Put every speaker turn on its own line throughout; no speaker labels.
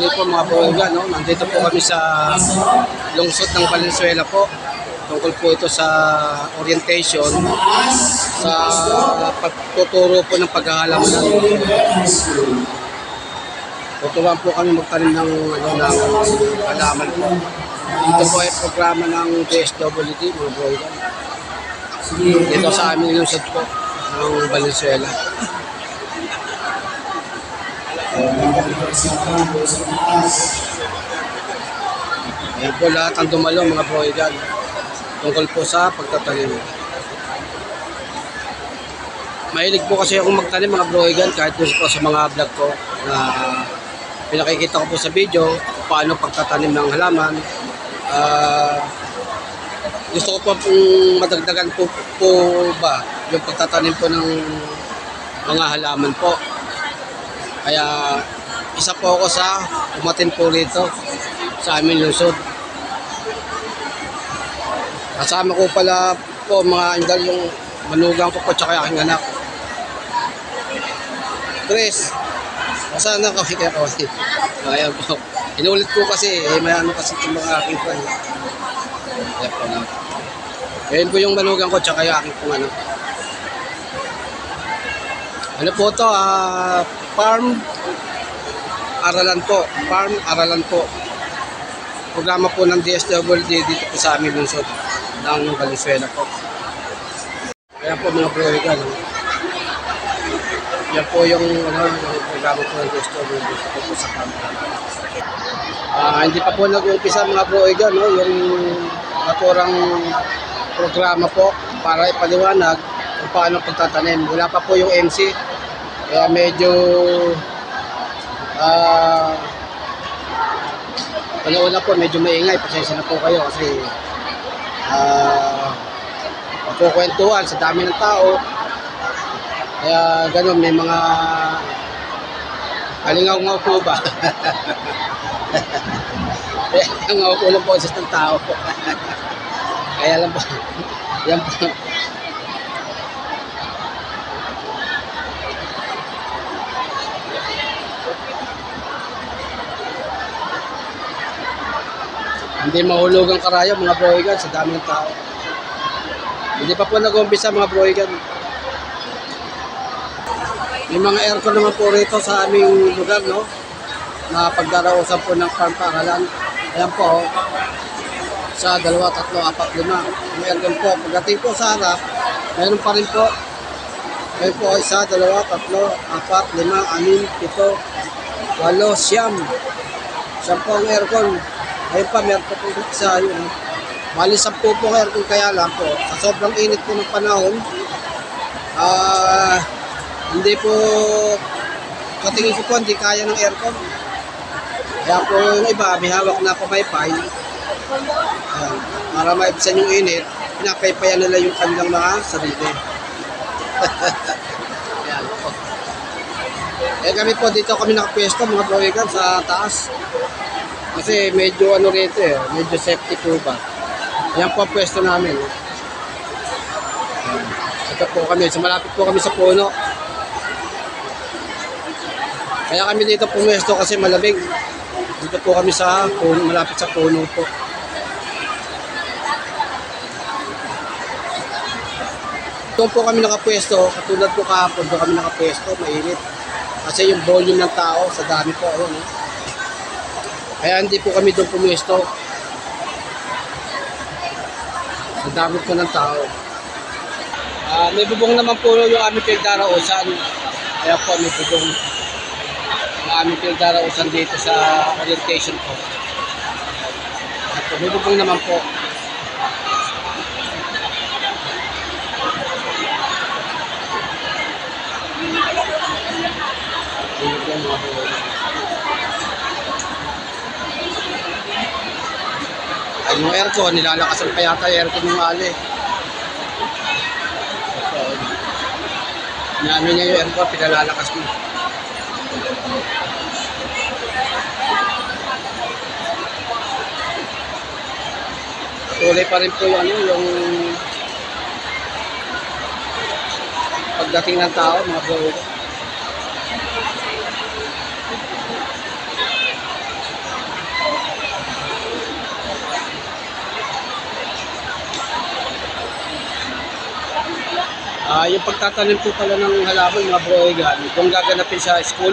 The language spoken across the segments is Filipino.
tanghali po mga broiga, no? Nandito po kami sa lungsod ng Valenzuela po. Tungkol po ito sa orientation sa pagtuturo po ng paghahalaman ng Tuturuan po kami magtanim ng ano ng halaman po. Ito po ay programa ng DSWD, mga broiga. Dito sa aming lungsod po ng Valenzuela. Ayan po lahat ang dumalo mga broigan tungkol po sa pagtatanim. Mahilig po kasi akong magtanim mga broigan kahit po sa mga vlog ko na pinakikita ko po sa video paano pagtatanim ng halaman. Ah, gusto ko po pong madagdagan po, po ba yung pagtatanim po ng mga halaman po. Kaya isa po ako sa umatin po rito sa aming lungsod. Kasama ko pala po mga indal yung manugang ko po tsaka aking anak. Chris, saan na kami kaya kawali? Ayan po. Inulit ko kasi, eh, may ano kasi itong mga aking friend. Ayan po na. Ayan po yung manugang ko tsaka yung aking pong anak. Ano po to? Ah, farm aralan po. Farm aralan po. Programa po ng DSWD dito po sa aming lungsod ng Valenzuela po. Kaya po mga broigan. no? Yan po yung, ano, yung programa po ng DSWD dito po sa farm. Ah, hindi pa po nag-uumpisa mga broigan, no? yung naturang programa po para ipaliwanag kung paano pagtatanim. Wala pa po yung MC. Kaya medyo ah Una-una po, medyo maingay. Pasensya na po kayo kasi ah magkukwentuhan sa dami ng tao. Kaya ganun, may mga alingaw-ngaw po ba? Po lang po sa tao. Kaya lang po, yan po. Hindi mahulog ang karaya mga broigan sa dami ng tao. Hindi pa po nag-umpisa mga broigan. May mga aircon naman po rito sa aming lugar, no? Na pagdarausan po ng farm paralan. Ayan po, oh. sa dalawa, tatlo, apat, lima. May aircon po. Pagdating po sa harap, mayroon pa rin po. Ayan po, isa, dalawa, tatlo, apat, lima, anim, pito, walo, siyam. Siyam po ang aircon. Ayun pa, meron pa po isa yun. eh. Bali, sampu po ang aircon kaya lang po. Sa sobrang init po ng panahon, ah, hindi po, sa tingin ko po, hindi kaya ng aircon. Kaya po yung iba, may hawak na pamaypay. Ayan, para maibsan yung init, pinapaypayan nila yung kanilang mga sarili. Ayan. Eh kami po, dito kami nakapwesto mga broigan sa taas. Kasi medyo ano rito eh, medyo safety po ba. Yan po ang pwesto namin. Ito po kami, sa malapit po kami sa puno. Kaya kami dito pumwesto kasi malamig. Dito po kami sa puno, malapit sa puno po. Doon po kami nakapwesto, katulad po kahapon, doon kami nakapwesto, mainit. Kasi yung volume ng tao, sa dami po, ayun, eh. Kaya hindi po kami doon pumesto. Ang dami po ng tao. Ah, may bubong naman po yung aming pinagdarausan. Kaya po may bubong. Yung aming pinagdarausan dito sa orientation po. At may bubong naman po. May bubong mga po. Ay, yung aircon, nilalakasan pa yata yung aircon ng ali. Namin niya yung aircon, pinalalakas mo. Tuloy pa rin po yung, ano, yung pagdating ng tao, mga bro. Ah, yung pagtatanim po pala ng halaman, mga broigan, kung gaganapin sa school,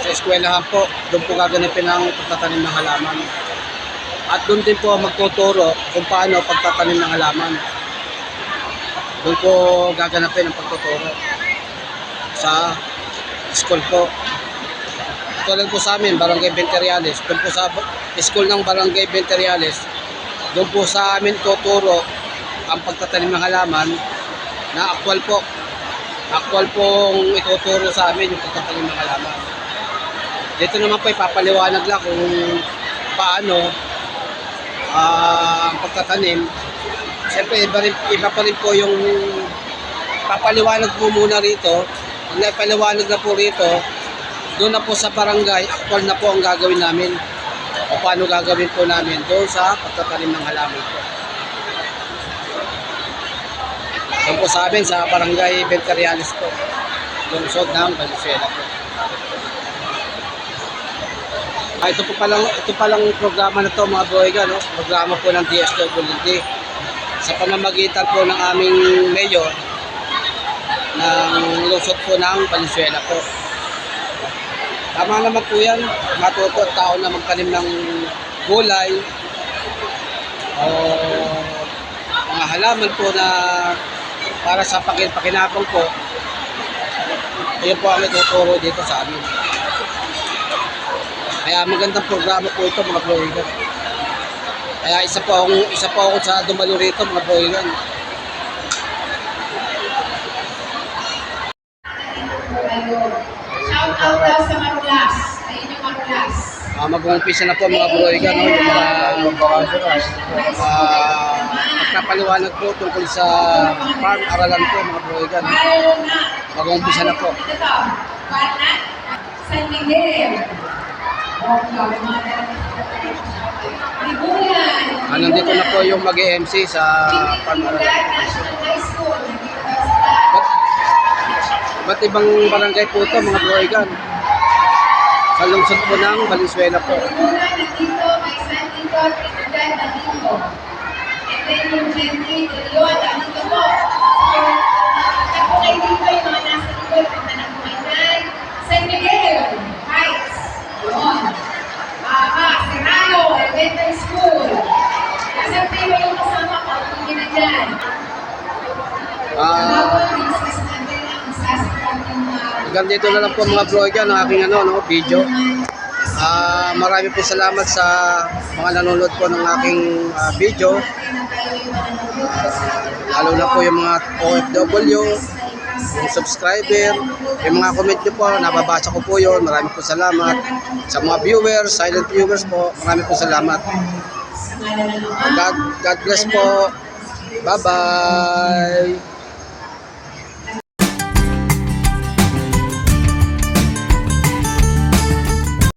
sa eskwelahan po, doon po gaganapin ang pagtatanim ng halaman. At doon din po magtuturo kung paano pagtatanim ng halaman. Doon po gaganapin ang pagtuturo sa school po. Tulad po sa amin, Barangay Venteriales, doon po sa school ng Barangay Venteriales, doon po sa amin tuturo ang pagtatanim ng halaman na actual po. Actual pong ituturo sa amin yung pagtatanim ng halaman. Dito naman po ipapaliwanag lang kung paano ah, ang pagtatanim. Siyempre, iba, rin, iba pa rin po yung papaliwanag po muna rito. Pag naipaliwanag na po rito, doon na po sa barangay, actual na po ang gagawin namin. O paano gagawin po namin doon sa pagtatanim ng halaman po. Doon po sa sa barangay Venteriales po. Lungsod ng Valenzuela po. Ah, ito po palang, ito palang programa na to mga boyga, no? Programa po ng DSWD sa pamamagitan po ng aming mayor ng lungsod po ng Valenzuela po. Tama naman po yan, matuto at tao na magtanim ng gulay o mga halaman po na para sa pakin pakinabang po. Ayun po ang ituturo dito sa amin. Kaya magandang programa po ito mga broigan. Kaya isa po akong, isa po ako sa dumalo rito mga broigan.
Shout out daw sa Marulas. Ayun yung Marulas.
Uh, mag-umpisa na po mga broigan, no? yung mga uh, magpapaliwanag po tungkol sa farm aralan po mga
na.
Mag-umpisa na po.
San Miguel.
Ah, nandito na po yung mag-MC sa farm aralan. Ba't, ba't ibang barangay po ito mga broigan? Sa lungsod po ng Valenzuela po.
Libunan nandito. May San Tito. Trinidad nandito. Then yung De Leon, nandito po. So, ako dito yung nasa likod. Punta ng Kuwaitan. San Miguel Heights. Yun. Aha, Serrano Elementary School. Kasama ko? Hindi na dyan.
Ah, hanggang dito na lang po mga broigan ang aking ano, no, video. Ah, marami po salamat sa mga nanonood po ng aking ah, video. Lalo na po yung mga OFW, yung subscriber, yung mga comment nyo po, nababasa ko po yun. Marami po salamat. Sa mga viewers, silent viewers po, marami po salamat. God, God bless po. Bye-bye.